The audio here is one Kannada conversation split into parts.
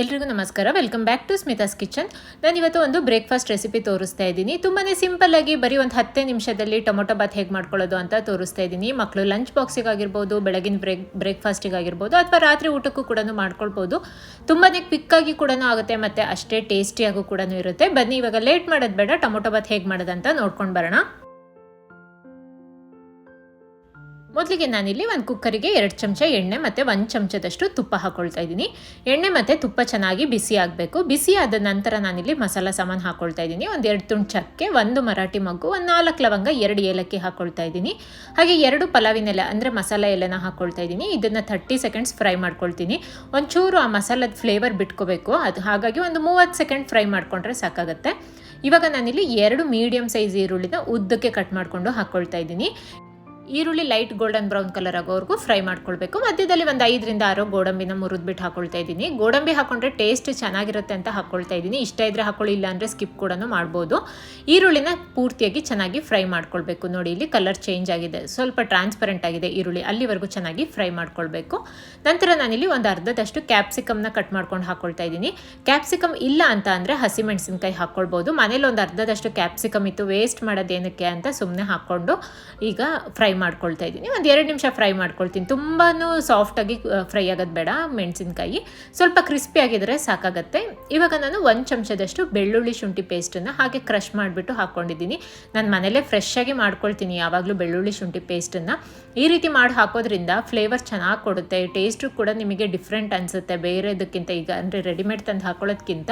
ಎಲ್ರಿಗೂ ನಮಸ್ಕಾರ. Welcome back to Smita's kitchen ನಾನು ಇವತ್ತು ಒಂದು ಬ್ರೇಕ್ಫಾಸ್ಟ್ ರೆಸಿಪಿ ತೋರಿಸ್ತಾ ಇದ್ದೀನಿ. ತುಂಬಾ ಆಗಿ ಬರೀ ಒಂದು ಹತ್ತೇ ನಿಮಿಷದಲ್ಲಿ ಟೊಮೊಟೊ ಬಾತ್ ಹೇಗೆ ಮಾಡ್ಕೊಳ್ಳೋದು ಅಂತ ತೋರಿಸ್ತಾ ಇದ್ದೀನಿ. ಮಕ್ಕಳು ಲಂಚ್ ಬಾಕ್ಸಿಗಾಗಿರ್ಬೋದು ಬೆಳಗಿನ ಬ್ರೇಕ್ ಬ್ರೇಕ್ಫಾಸ್ಟಿಗಾಗಿರ್ಬೋದು ಅಥವಾ ರಾತ್ರಿ ಊಟಕ್ಕೂ ಕೂಡ ಮಾಡ್ಕೊಳ್ಬೋದು. ತುಂಬಾ ಕ್ವಿಕ್ಕಾಗಿ ಕೂಡ ಆಗುತ್ತೆ ಮತ್ತು ಅಷ್ಟೇ ಟೇಸ್ಟಿಯಾಗೂ ಕೂಡ ಇರುತ್ತೆ. ಬನ್ನಿ, ಇವಾಗ ಲೇಟ್ ಮಾಡೋದು ಬೇಡ, ಟೊಮೊಟೊ ಬಾತ್ ಹೇಗೆ ಮಾಡೋದಂತ ನೋಡ್ಕೊಂಡು ಬರೋಣ. ಮೊದಲಿಗೆ ನಾನಿಲ್ಲಿ ಒಂದು ಕುಕ್ಕರಿಗೆ ಎರಡು ಚಮಚ ಎಣ್ಣೆ ಮತ್ತು ಒಂದು ಚಮಚದಷ್ಟು ತುಪ್ಪ ಹಾಕ್ಕೊಳ್ತಾ ಇದ್ದೀನಿ. ಎಣ್ಣೆ ಮತ್ತು ತುಪ್ಪ ಚೆನ್ನಾಗಿ ಬಿಸಿ ಆಗಬೇಕು. ಬಿಸಿ ಆದ ನಂತರ ನಾನಿಲ್ಲಿ ಮಸಾಲ ಸಾಮಾನು ಹಾಕ್ಕೊಳ್ತಾ ಇದ್ದೀನಿ. ಒಂದು ಎರಡು ತುಂಡು ಚಕ್ಕೆ, ಒಂದು ಮರಾಠಿ ಮಗ್ಗು, ಒಂದು ನಾಲ್ಕು ಲವಂಗ, ಎರಡು ಏಲಕ್ಕಿ ಹಾಕ್ಕೊಳ್ತಾ ಇದ್ದೀನಿ. ಹಾಗೆ ಎರಡು ಪಲಾವಿನ ಎಲೆ ಅಂದರೆ ಮಸಾಲ ಎಲೆನ ಹಾಕ್ಕೊಳ್ತಾ ಇದ್ದೀನಿ. ಇದನ್ನು ಥರ್ಟಿ ಸೆಕೆಂಡ್ಸ್ ಫ್ರೈ ಮಾಡ್ಕೊಳ್ತೀನಿ. ಒಂಚೂರು ಆ ಮಸಾಲದ ಫ್ಲೇವರ್ ಬಿಟ್ಕೋಬೇಕು. ಅದು ಹಾಗಾಗಿ ಒಂದು ಮೂವತ್ತು ಸೆಕೆಂಡ್ ಫ್ರೈ ಮಾಡಿಕೊಂಡ್ರೆ ಸಾಕಾಗುತ್ತೆ. ಇವಾಗ ನಾನಿಲ್ಲಿ ಎರಡು ಮೀಡಿಯಮ್ ಸೈಜ್ ಈರುಳ್ಳಿನ ಉದ್ದಕ್ಕೆ ಕಟ್ ಮಾಡಿಕೊಂಡು ಹಾಕ್ಕೊಳ್ತಾ ಇದ್ದೀನಿ. ಈರುಳ್ಳಿ ಲೈಟ್ ಗೋಲ್ಡನ್ ಬ್ರೌನ್ ಕಲರ್ ಆಗೋವರೆಗೂ ಫ್ರೈ ಮಾಡ್ಕೊಳ್ಬೇಕು. ಮಧ್ಯದಲ್ಲಿ ಒಂದು ಐದರಿಂದ ಆರು ಗೋಡಂಬಿನ ಮುರಿದ್ಬಿಟ್ಟು ಹಾಕೊಳ್ತಾ ಇದ್ದೀನಿ. ಗೋಡಂಬಿ ಹಾಕೊಂಡ್ರೆ ಟೇಸ್ಟ್ ಚೆನ್ನಾಗಿರುತ್ತೆ ಅಂತ ಹಾಕೊಳ್ತಾ ಇದ್ದೀನಿ. ಇಷ್ಟ ಇದ್ರೆ ಹಾಕೊಳ್ಳಿ ಇಲ್ಲ ಅಂದರೆ ಸ್ಕಿಪ್ ಕೂಡ ಮಾಡ್ಬೋದು. ಈರುಳ್ಳಿನ ಪೂರ್ತಿಯಾಗಿ ಚೆನ್ನಾಗಿ ಫ್ರೈ ಮಾಡ್ಕೊಳ್ಬೇಕು. ನೋಡಿ, ಇಲ್ಲಿ ಕಲರ್ ಚೇಂಜ್ ಆಗಿದೆ. ಸ್ವಲ್ಪ ಟ್ರಾನ್ಸ್ಪರೆಂಟ್ ಆಗಿದೆ ಈರುಳ್ಳಿ. ಅಲ್ಲಿವರೆಗೂ ಚೆನ್ನಾಗಿ ಫ್ರೈ ಮಾಡ್ಕೊಳ್ಬೇಕು. ನಂತರ ನಾನಿಲ್ಲಿ ಒಂದು ಅರ್ಧದಷ್ಟು ಕ್ಯಾಪ್ಸಿಕಮ್ನ ಕಟ್ ಮಾಡ್ಕೊಂಡು ಹಾಕೊಳ್ತಾ ಇದ್ದೀನಿ. ಕ್ಯಾಪ್ಸಿಕಮ್ ಇಲ್ಲ ಅಂತ ಅಂದರೆ ಹಸಿಮೆಣಸಿನ್ಕಾಯಿ ಹಾಕ್ಕೊಳ್ಬೋದು ಮನೇಲಿ ಒಂದು ಅರ್ಧದಷ್ಟು ಕ್ಯಾಪ್ಸಿಕಮ್ ಇತ್ತು. ವೇಸ್ಟ್ ಮಾಡೋದೇನಕ್ಕೆ ಅಂತ ಸುಮ್ಮನೆ ಹಾಕ್ಕೊಂಡು ಈಗ ಫ್ರೈ ಮಾಡ್ಕೊಳ್ತಾ ಇದ್ದೀನಿ. ಒಂದು ಎರಡು ನಿಮಿಷ ಫ್ರೈ ಮಾಡ್ಕೊಳ್ತೀನಿ. ತುಂಬಾ ಸಾಫ್ಟಾಗಿ ಫ್ರೈ ಆಗೋದು ಬೇಡ ಮೆಣಸಿನ್ಕಾಯಿ. ಸ್ವಲ್ಪ ಕ್ರಿಸ್ಪಿ ಆಗಿದ್ರೆ ಸಾಕಾಗತ್ತೆ. ಇವಾಗ ನಾನು ಒಂದು ಚಮಚದಷ್ಟು ಬೆಳ್ಳುಳ್ಳಿ ಶುಂಠಿ ಪೇಸ್ಟನ್ನು ಹಾಗೆ ಕ್ರಷ್ ಮಾಡಿಬಿಟ್ಟು ಹಾಕ್ಕೊಂಡಿದ್ದೀನಿ ನಾನು ಮನೇಲೇ ಫ್ರೆಶ್ ಮಾಡ್ಕೊಳ್ತೀನಿ ಯಾವಾಗಲೂ ಬೆಳ್ಳುಳ್ಳಿ ಶುಂಠಿ ಪೇಸ್ಟನ್ನು ಈ ರೀತಿ ಮಾಡಿ ಹಾಕೋದ್ರಿಂದ ಫ್ಲೇವರ್ ಚೆನ್ನಾಗಿ ಕೊಡುತ್ತೆ. ಟೇಸ್ಟು ಕೂಡ ನಿಮಗೆ ಡಿಫ್ರೆಂಟ್ ಅನಿಸುತ್ತೆ. ಬೇರೆದಕ್ಕಿಂತ ಈಗ ಅಂದರೆ ರೆಡಿಮೇಡ್ ತಂದು ಹಾಕೊಳ್ಳೋದಕ್ಕಿಂತ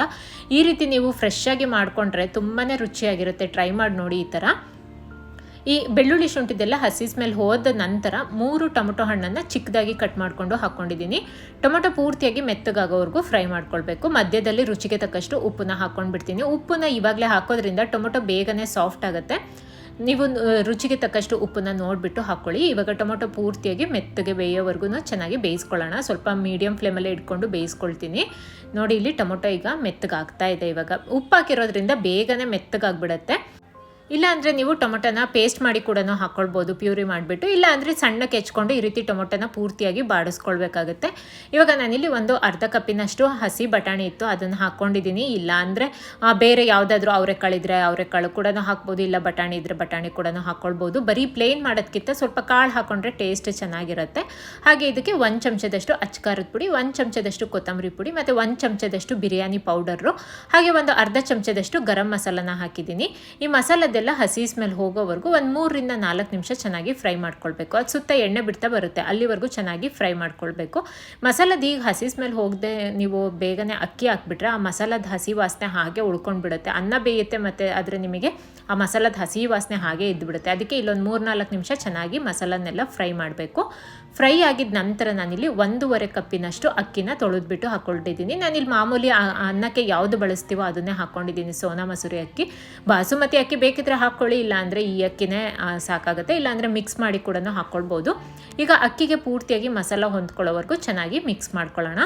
ಈ ರೀತಿ ನೀವು ಫ್ರೆಶ್ ಮಾಡಿಕೊಂಡ್ರೆ ತುಂಬಾ ರುಚಿಯಾಗಿರುತ್ತೆ. ಟ್ರೈ ಮಾಡಿ ನೋಡಿ ಈ ಥರ ಈ ಬೆಳ್ಳುಳ್ಳಿ ಶುಂಠಿದೆಲ್ಲ ಹಸಿ ಸ್ಮೆಲ್ ಹೋದ ನಂತರ ಮೂರು ಟೊಮೊಟೊ ಹಣ್ಣನ್ನು ಚಿಕ್ಕದಾಗಿ ಕಟ್ ಮಾಡಿಕೊಂಡು ಹಾಕ್ಕೊಂಡಿದ್ದೀನಿ ಟೊಮೊಟೊ ಪೂರ್ತಿಯಾಗಿ ಮೆತ್ತಗಾಗೋವರೆಗೂ ಫ್ರೈ ಮಾಡ್ಕೊಳ್ಬೇಕು. ಮಧ್ಯದಲ್ಲಿ ರುಚಿಗೆ ತಕ್ಕಷ್ಟು ಉಪ್ಪನ್ನ ಹಾಕ್ಕೊಂಡ್ಬಿಡ್ತೀನಿ. ಉಪ್ಪನ್ನ ಇವಾಗಲೇ ಹಾಕೋದ್ರಿಂದ ಟೊಮೊಟೊ ಬೇಗನೆ ಸಾಫ್ಟ್ ಆಗುತ್ತೆ. ನೀವು ರುಚಿಗೆ ತಕ್ಕಷ್ಟು ಉಪ್ಪನ್ನ ನೋಡಿಬಿಟ್ಟು ಹಾಕ್ಕೊಳ್ಳಿ ಇವಾಗ ಟೊಮೊಟೊ ಪೂರ್ತಿಯಾಗಿ ಮೆತ್ತಗೆ ಬೇಯೋವರೆಗೂ ಚೆನ್ನಾಗಿ ಬೇಯಿಸ್ಕೊಳ್ಳೋಣ. ಸ್ವಲ್ಪ ಮೀಡಿಯಮ್ ಫ್ಲೇಮಲ್ಲೇ ಇಟ್ಕೊಂಡು ಬೇಯಿಸ್ಕೊಳ್ತೀನಿ. ನೋಡಿ, ಇಲ್ಲಿ ಟೊಮೊಟೊ ಈಗ ಮೆತ್ತಗಾಗ್ತಾ ಇದೆ ಇವಾಗ. ಉಪ್ಪು ಹಾಕಿರೋದ್ರಿಂದ ಬೇಗನೆ ಮೆತ್ತಗಾಗ್ಬಿಡತ್ತೆ. ಇಲ್ಲ ಅಂದರೆ ನೀವು ಟೊಮೊಟೊನ ಪೇಸ್ಟ್ ಮಾಡಿ ಕೂಡ ಹಾಕ್ಕೊಳ್ಬೋದು ಪ್ಯೂರಿ ಮಾಡಿಬಿಟ್ಟು. ಇಲ್ಲ ಅಂದರೆ ಸಣ್ಣಕ್ಕೆ ಹೆಚ್ಕೊಂಡು ಈ ರೀತಿ ಟೊಮೊಟೊನ ಪೂರ್ತಿಯಾಗಿ ಬಾಡಿಸ್ಕೊಳ್ಬೇಕಾಗುತ್ತೆ. ಇವಾಗ ನಾನಿಲ್ಲಿ ಒಂದು ಅರ್ಧ ಕಪ್ಪಿನಷ್ಟು ಹಸಿ ಬಟಾಣಿ ಇತ್ತು, ಅದನ್ನು ಹಾಕ್ಕೊಂಡಿದ್ದೀನಿ ಇಲ್ಲ ಅಂದರೆ ಬೇರೆ ಯಾವುದಾದ್ರೂ ಅವರೆಕಾಳಿದ್ರೆ ಅವರೆಕಾಳು ಕೂಡ ಹಾಕ್ಬೋದು, ಇಲ್ಲ ಬಟಾಣಿ ಇದ್ದರೆ ಬಟಾಣಿ ಕೂಡ ಹಾಕ್ಕೊಳ್ಬೋದು ಬರೀ ಪ್ಲೇನ್ ಮಾಡೋದಕ್ಕಿಂತ ಸ್ವಲ್ಪ ಕಾಳು ಹಾಕ್ಕೊಂಡ್ರೆ ಟೇಸ್ಟ್ ಚೆನ್ನಾಗಿರುತ್ತೆ. ಹಾಗೆ ಇದಕ್ಕೆ ಒಂದು ಚಮಚದಷ್ಟು ಅಚ್ಕಾರದ ಪುಡಿ, ಒಂದು ಚಮಚದಷ್ಟು ಕೊತ್ತಂಬರಿ ಪುಡಿ, ಮತ್ತು ಒಂದು ಚಮಚದಷ್ಟು ಬಿರಿಯಾನಿ ಪೌಡರು. ಹಾಗೆ ಒಂದು ಅರ್ಧ ಚಮಚದಷ್ಟು ಗರಂ ಮಸಾಲನ ಹಾಕಿದ್ದೀನಿ. ಈ ಮಸಾಲದ ಎಲ್ಲ ಹಸಿ ಸ್ಮೆಲ್ ಹೋಗೋವರೆಗೂ ಒಂದು ಮೂರರಿಂದ ನಾಲ್ಕು ನಿಮಿಷ ಚೆನ್ನಾಗಿ ಫ್ರೈ ಮಾಡ್ಕೊಳ್ಬೇಕು. ಅದು ಸುತ್ತ ಎಣ್ಣೆ ಬಿಡ್ತಾ ಬರುತ್ತೆ. ಅಲ್ಲಿವರೆಗೂ ಚೆನ್ನಾಗಿ ಫ್ರೈ ಮಾಡ್ಕೊಳ್ಬೇಕು. ಮಸಾಲದ ಈಗ ಹಸಿ ಸ್ಮೆಲ್ ಹೋಗದೆ ನೀವು ಬೇಗನೆ ಅಕ್ಕಿ ಹಾಕ್ಬಿಟ್ರೆ ಆ ಮಸಾಲದ ಹಸಿ ವಾಸನೆ ಹಾಗೆ ಉಳ್ಕೊಂಡು ಬಿಡುತ್ತೆ ಅನ್ನ ಬೇಯುತ್ತೆ ಮತ್ತು ಆದರೆ ನಿಮಗೆ ಆ ಮಸಾಲದ ಹಸಿ ವಾಸನೆ ಹಾಗೆ ಇದ್ದುಬಿಡುತ್ತೆ ಅದಕ್ಕೆ ಇಲ್ಲೊಂದು ಮೂರು ನಾಲ್ಕು ನಿಮಿಷ ಚೆನ್ನಾಗಿ ಮಸಾಲನ್ನೆಲ್ಲ ಫ್ರೈ ಮಾಡಬೇಕು. ಫ್ರೈ ಆಗಿದ ನಂತರ ನಾನಿಲ್ಲಿ ಒಂದೂವರೆ ಕಪ್ಪಿನಷ್ಟು ಅಕ್ಕಿನ ತೊಳೆದ್ಬಿಟ್ಟು ಹಾಕ್ಕೊಂಡಿದ್ದೀನಿ ನಾನಿಲ್ಲಿ ಮಾಮೂಲಿ ಅನ್ನಕ್ಕೆ ಯಾವುದು ಬಳಸ್ತೀವೋ ಅದನ್ನೇ ಹಾಕ್ಕೊಂಡಿದ್ದೀನಿ ಸೋನಾ ಮಸೂರಿ ಅಕ್ಕಿ. ಬಾಸುಮತಿ ಅಕ್ಕಿ ಬೇಕಿದ್ರೆ ಹಾಕ್ಕೊಳ್ಳಿ ಇಲ್ಲಾಂದರೆ ಈ ಅಕ್ಕಿನೇ ಸಾಕಾಗುತ್ತೆ. ಇಲ್ಲಾಂದರೆ ಮಿಕ್ಸ್ ಮಾಡಿ ಕೂಡ ಹಾಕ್ಕೊಳ್ಬೋದು ಈಗ ಅಕ್ಕಿಗೆ ಪೂರ್ತಿಯಾಗಿ ಮಸಾಲ ಹೊಂದ್ಕೊಳ್ಳೋವರೆಗೂ ಚೆನ್ನಾಗಿ ಮಿಕ್ಸ್ ಮಾಡ್ಕೊಳ್ಳೋಣ.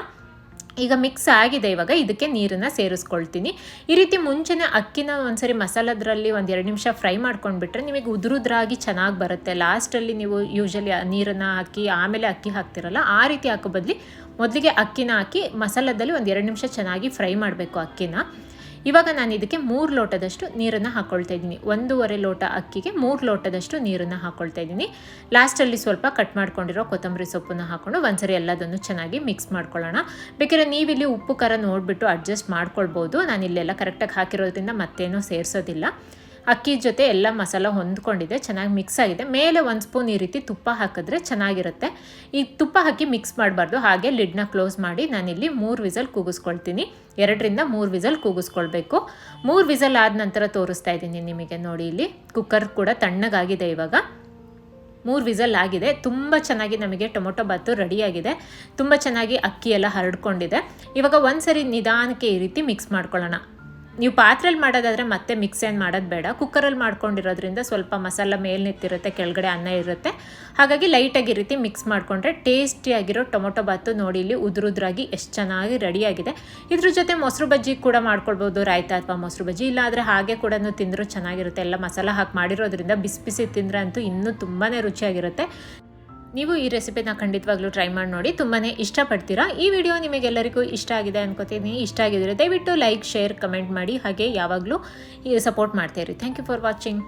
ಈಗ ಮಿಕ್ಸ್ ಆಗಿದೆ ಇವಾಗ, ಇದಕ್ಕೆ ನೀರನ್ನು ಸೇರಿಸ್ಕೊಳ್ತೀನಿ. ಈ ರೀತಿ ಮುಂಚೆನೇ ಅಕ್ಕಿನ ಒಂದ್ಸರಿ ಮಸಾಲದ್ರಲ್ಲಿ ಒಂದು ಎರಡು ನಿಮಿಷ ಫ್ರೈ ಮಾಡ್ಕೊಂಡ್ಬಿಟ್ರೆ ನಿಮಗೆ ಉದುರುದ್ರಾಗಿ ಚೆನ್ನಾಗಿ ಬರುತ್ತೆ. ಲಾಸ್ಟಲ್ಲಿ ನೀವು ಯೂಶಲಿ ನೀರನ್ನು ಹಾಕಿ, ಆಮೇಲೆ ಅಕ್ಕಿ ಹಾಕ್ತಿರಲ್ಲ, ಆ ರೀತಿ ಹಾಕೋ ಬದಲಿ ಮೊದಲಿಗೆ ಅಕ್ಕಿನ ಹಾಕಿ ಮಸಾಲದಲ್ಲಿ ಒಂದು ಎರಡು ನಿಮಿಷ ಚೆನ್ನಾಗಿ ಫ್ರೈ ಮಾಡಬೇಕು ಅಕ್ಕಿನ. ಇವಾಗ ನಾನು ಇದಕ್ಕೆ ಮೂರು ಲೋಟದಷ್ಟು ನೀರನ್ನು ಹಾಕ್ಕೊಳ್ತಾ ಇದ್ದೀನಿ. ಒಂದೂವರೆ ಲೋಟ ಅಕ್ಕಿಗೆ ಮೂರು ಲೋಟದಷ್ಟು ನೀರನ್ನು ಹಾಕ್ಕೊಳ್ತಾ ಇದ್ದೀನಿ. ಲಾಸ್ಟಲ್ಲಿ ಸ್ವಲ್ಪ ಕಟ್ ಮಾಡ್ಕೊಂಡಿರೋ ಕೊತ್ತಂಬರಿ ಸೊಪ್ಪನ್ನು ಹಾಕ್ಕೊಂಡು ಒಂದ್ಸರಿ ಎಲ್ಲದನ್ನು ಚೆನ್ನಾಗಿ ಮಿಕ್ಸ್ ಮಾಡ್ಕೊಳ್ಳೋಣ. ಬೇಕಾದ್ರೆ ನೀವಿಲ್ಲಿ ಉಪ್ಪು ಖಾರ ನೋಡಿಬಿಟ್ಟು ಅಡ್ಜಸ್ಟ್ ಮಾಡ್ಕೊಳ್ಬೋದು. ನಾನು ಇಲ್ಲೆಲ್ಲ ಕರೆಕ್ಟಾಗಿ ಹಾಕಿರೋದ್ರಿಂದ ಮತ್ತೇನೂ ಸೇರಿಸೋದಿಲ್ಲ. ಅಕ್ಕಿ ಜೊತೆ ಎಲ್ಲ ಮಸಾಲ ಹೊಂದ್ಕೊಂಡಿದೆ, ಚೆನ್ನಾಗಿ ಮಿಕ್ಸ್ ಆಗಿದೆ. ಮೇಲೆ ಒಂದು ಸ್ಪೂನ್ ಈ ರೀತಿ ತುಪ್ಪ ಹಾಕಿದ್ರೆ ಚೆನ್ನಾಗಿರುತ್ತೆ. ಈ ತುಪ್ಪ ಹಾಕಿ ಮಿಕ್ಸ್ ಮಾಡಬಾರ್ದು. ಹಾಗೆ ಲಿಡ್ನ ಕ್ಲೋಸ್ ಮಾಡಿ ನಾನಿಲ್ಲಿ ಮೂರು ವಿಸಲ್ ಕೂಗಿಸ್ಕೊಳ್ತೀನಿ. ಎರಡರಿಂದ ಮೂರು ವಿಸಲ್ ಕೂಗಿಸ್ಕೊಳ್ಬೇಕು. ಮೂರು ವಿಸಲ್ ಆದ ನಂತರ ತೋರಿಸ್ತಾ ಇದ್ದೀನಿ ನಿಮಗೆ ನೋಡಿ ಇಲ್ಲಿ. ಕುಕ್ಕರ್ ಕೂಡ ತಣ್ಣಗಾಗಿದೆ ಇವಾಗ. ಮೂರು ವಿಸಲ್ ಆಗಿದೆ. ತುಂಬ ಚೆನ್ನಾಗಿ ನಮಗೆ ಟೊಮೊಟೊ ಬಾತು ರೆಡಿಯಾಗಿದೆ ತುಂಬ ಚೆನ್ನಾಗಿ ಅಕ್ಕಿ ಎಲ್ಲ ಹರಡ್ಕೊಂಡಿದೆ. ಇವಾಗ ಒಂದು ಸರಿ ನಿಧಾನಕ್ಕೆ ಈ ರೀತಿ ಮಿಕ್ಸ್ ಮಾಡ್ಕೊಳ್ಳೋಣ. ನೀವು ಪಾತ್ರೆಯಲ್ಲಿ ಮಾಡೋದಾದರೆ ಮತ್ತೆ ಮಿಕ್ಸ್ ಏನು ಮಾಡೋದು ಬೇಡ. ಕುಕ್ಕರಲ್ಲಿ ಮಾಡ್ಕೊಂಡಿರೋದ್ರಿಂದ ಸ್ವಲ್ಪ ಮಸಾಲ ಮೇಲೆ ನಿಂತಿರುತ್ತೆ, ಕೆಳಗಡೆ ಅನ್ನ ಇರುತ್ತೆ. ಹಾಗಾಗಿ ಲೈಟಾಗಿ ಈ ರೀತಿ ಮಿಕ್ಸ್ ಮಾಡಿಕೊಂಡ್ರೆ ಟೇಸ್ಟಿಯಾಗಿರೋ ಟೊಮೊಟೊ ಬಾತು ನೋಡಿ ಇಲ್ಲಿ ಉದುರುದ್ರಾಗಿ ಎಷ್ಟು ಚೆನ್ನಾಗಿ ರೆಡಿಯಾಗಿದೆ ಇದ್ರ ಜೊತೆ ಮೊಸರು ಬಜ್ಜಿ ಕೂಡ ಮಾಡ್ಕೊಳ್ಬೋದು, ರಾಯ್ತ ಅಥವಾ ಮೊಸರು ಬಜ್ಜಿ. ಇಲ್ಲಾಂದರೆ ಹಾಗೆ ಕೂಡ ತಿಂದರೂ ಚೆನ್ನಾಗಿರುತ್ತೆ. ಎಲ್ಲ ಮಸಾಲ ಹಾಕಿ ಮಾಡಿರೋದ್ರಿಂದ ಬಿಸಿ ಬಿಸಿ ತಿಂದರೆ ಅಂತೂ ಇನ್ನೂ ತುಂಬಾ ರುಚಿಯಾಗಿರುತ್ತೆ. ನೀವು ಈ ರೆಸಿಪಿನ ಖಂಡಿತವಾಗ್ಲೂ ಟ್ರೈ ಮಾಡಿ ನೋಡಿ ತುಂಬಾ ಇಷ್ಟಪಡ್ತೀರಾ? ಈ ವಿಡಿಯೋ ನಿಮಗೆಲ್ಲರಿಗೂ ಇಷ್ಟ ಆಗಿದೆ ಅನ್ಕೋತೀನಿ. ಇಷ್ಟ ಆಗಿದ್ರೆ ದಯವಿಟ್ಟು ಲೈಕ್ ಶೇರ್ ಕಮೆಂಟ್ ಮಾಡಿ. ಹಾಗೆ ಯಾವಾಗಲೂ ಸಪೋರ್ಟ್ ಮಾಡ್ತೀರಿ ಥ್ಯಾಂಕ್ ಯು ಫಾರ್ ವಾಚಿಂಗ್